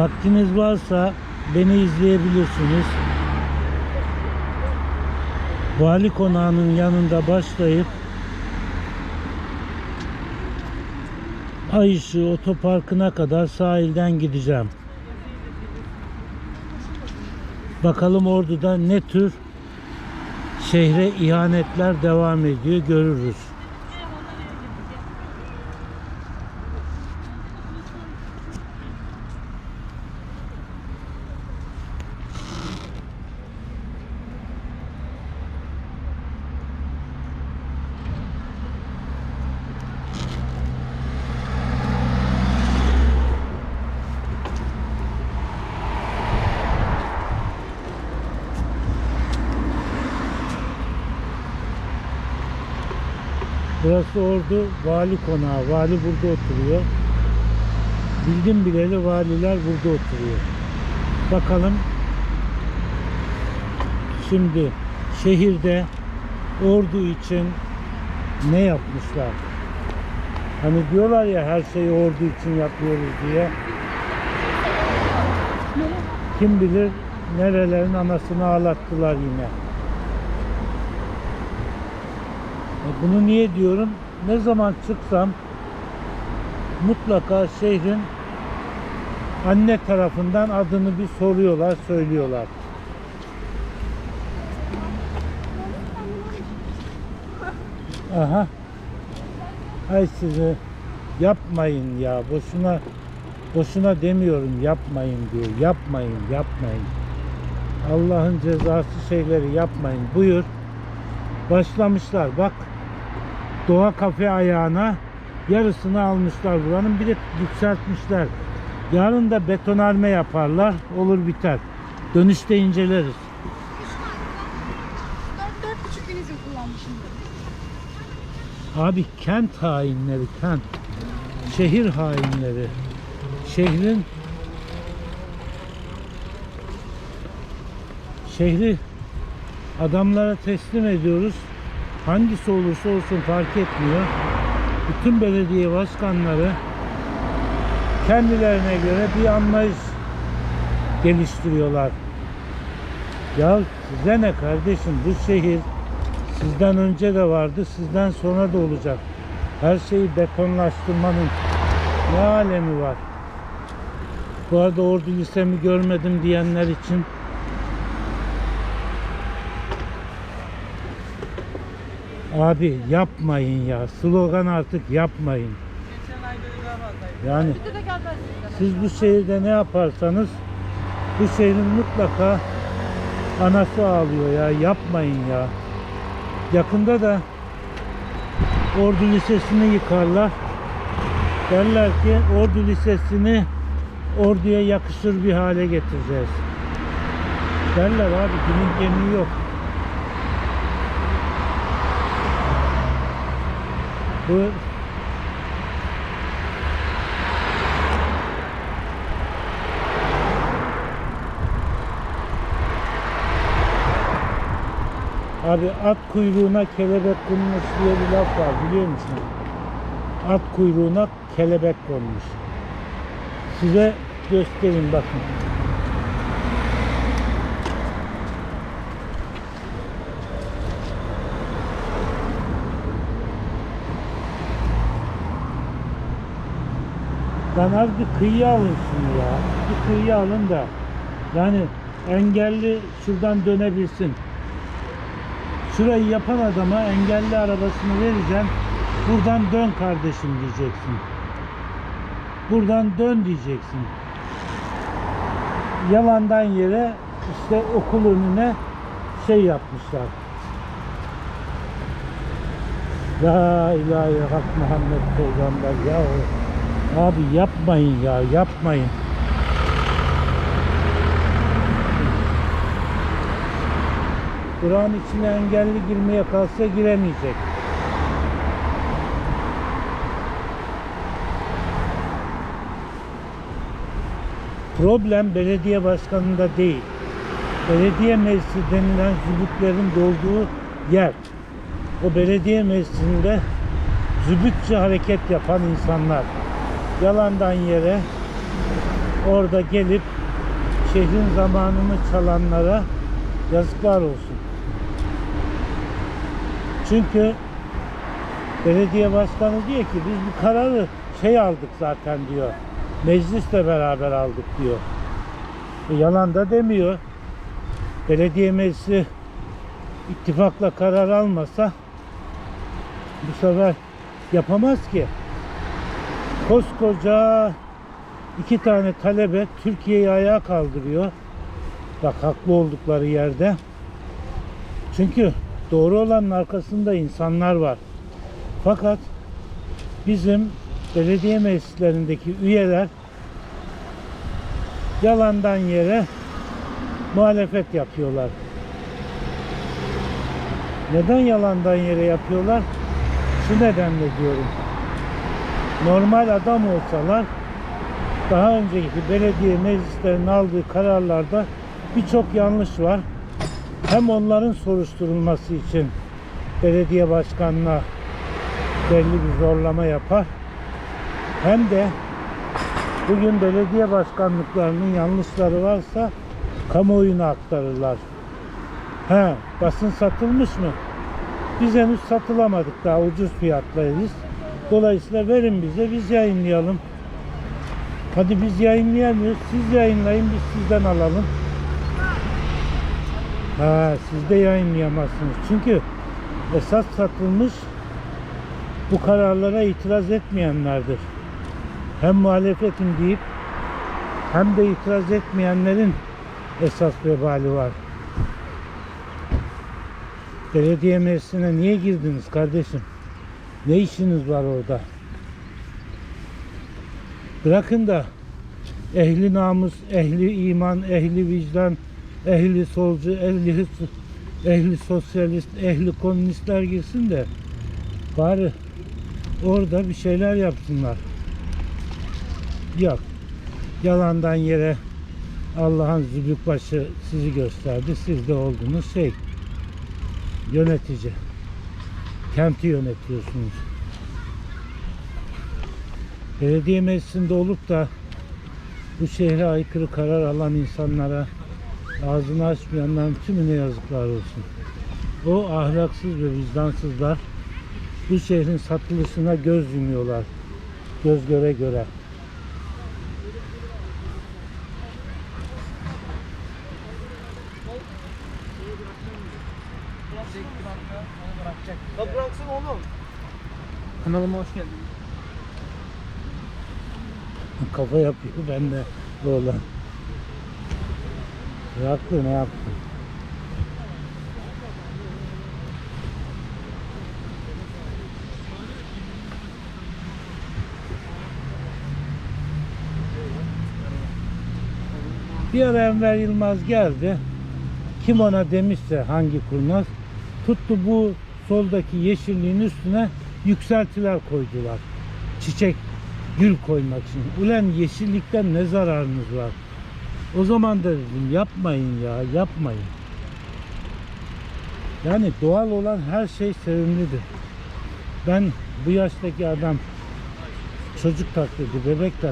Vaktiniz varsa beni izleyebilirsiniz. Vali konağının yanında başlayıp Ay ışığı otoparkına kadar sahilden gideceğim. Bakalım orada ne tür şehre ihanetler devam ediyor görürüz. Burası Ordu Vali Konağı. Vali burada oturuyor. Bildim bileli valiler burada oturuyor. Bakalım şimdi şehirde ordu için ne yapmışlar? Hani diyorlar ya her şeyi ordu için yapıyoruz diye. Kim bilir nerelerin anasını ağlattılar yine. E, Bunu niye diyorum? Ne zaman çıksam mutlaka şehrin anne tarafından adını bir soruyorlar, söylüyorlar. Aha. Ay sizi yapmayın ya. Boşuna boşuna demiyorum yapmayın diye. Yapmayın, yapmayın. Allah'ın cezası şeyleri yapmayın. Buyur. Başlamışlar. Bak. Doğa kafe ayağına yarısını almışlar buranın. Bir de yükseltmişler. Yarın da betonarme yaparlar. Olur biter. Dönüşte inceleriz. Abi kent hainleri, kent. Şehir hainleri. Şehrin şehri adamlara teslim ediyoruz. Hangisi olursa olsun fark etmiyor. Bütün belediye başkanları kendilerine göre bir anlayış geliştiriyorlar. Ya size ne kardeşim bu şehir Sizden önce de vardı, sizden sonra da olacak. Her şeyi betonlaştırmanın ne alemi var? Bu arada Ordu Lisemi görmedim diyenler için Abi yapmayın ya. Slogan artık yapmayın. Yani siz bu şehirde ne yaparsanız bu şehrin mutlaka anası ağlıyor ya. Yapmayın ya. Yakında da Ordu Lisesi'ni yıkarlar. Derler ki Ordu Lisesi'ni orduya yakışır bir hale getireceğiz. Derler abi günün gemiği yok. Bu Abi at kuyruğuna kelebek konmuş diye bir laf var biliyor musun? At kuyruğuna kelebek konmuş. Size göstereyim bakın. Lan az bir kıyıya alın şunu ya. Bir kıyıya alın da. Yani engelli şuradan dönebilsin. Şurayı yapan adama engelli arabasını vereceğim. Buradan dön kardeşim diyeceksin. Buradan dön diyeceksin. Yalandan yere işte okul önüne şey yapmışlar. La ilahe illallah Muhammed Peygamber ya. Abi yapmayın ya yapmayın. Kur'an içine engelli girmeye kalsa giremeyecek. Problem belediye başkanında değil. Belediye meclisi denilen zübüklerin dolduğu yer. O belediye meclisinde zübükçe hareket yapan insanlar. Yalandan yere orada gelip şehrin zamanını çalanlara yazıklar olsun. Çünkü belediye başkanı diyor ki biz bu kararı şey aldık zaten diyor. Meclisle beraber aldık diyor. E, yalan da demiyor. Belediye meclisi ittifakla karar almasa bu sefer yapamaz ki. Koskoca iki tane talebe Türkiye'yi ayağa kaldırıyor. Bak haklı oldukları yerde. Çünkü doğru olanın arkasında insanlar var. Fakat bizim belediye meclislerindeki üyeler yalandan yere muhalefet yapıyorlar. Neden yalandan yere yapıyorlar? Şu nedenle diyorum. Normal adam olsalar daha önceki belediye meclislerinin aldığı kararlarda birçok yanlış var. Hem onların soruşturulması için belediye başkanına belli bir zorlama yapar. Hem de bugün belediye başkanlıklarının yanlışları varsa kamuoyuna aktarırlar. He, basın satılmış mı? Biz henüz satılamadık daha ucuz fiyatlarız. Dolayısıyla verin bize biz yayınlayalım. Hadi biz yayınlayamıyoruz. Siz yayınlayın biz sizden alalım. Ha, siz de yayınlayamazsınız. Çünkü esas satılmış bu kararlara itiraz etmeyenlerdir. Hem muhalefetin deyip hem de itiraz etmeyenlerin esas vebali var. Belediye meclisine niye girdiniz kardeşim? Ne işiniz var orada? Bırakın da ehli namus, ehli iman, ehli vicdan, ehli solcu, ehli ehli sosyalist, ehli komünistler girsin de bari orada bir şeyler yapsınlar. Yok. Yalandan yere Allah'ın zübük başı sizi gösterdi. Siz de oldunuz şey yönetici. Kenti yönetiyorsunuz. Belediye meclisinde olup da bu şehre aykırı karar alan insanlara ağzını açmayanların tümüne yazıklar olsun. O ahlaksız ve vicdansızlar bu şehrin satılışına göz yumuyorlar. Göz göre göre. Kanalıma hoş geldin. Kafa yapıyor ben de oğlan. Yaptı ne yaptı? Bir ara Enver Yılmaz geldi. Kim ona demişse hangi kurnaz tuttu bu soldaki yeşilliğin üstüne yükseltiler koydular. Çiçek, gül koymak için. Ulan yeşillikten ne zararınız var? O zaman da dedim yapmayın ya yapmayın. Yani doğal olan her şey sevimlidir. Ben bu yaştaki adam çocuk taklidi, bebek taklidi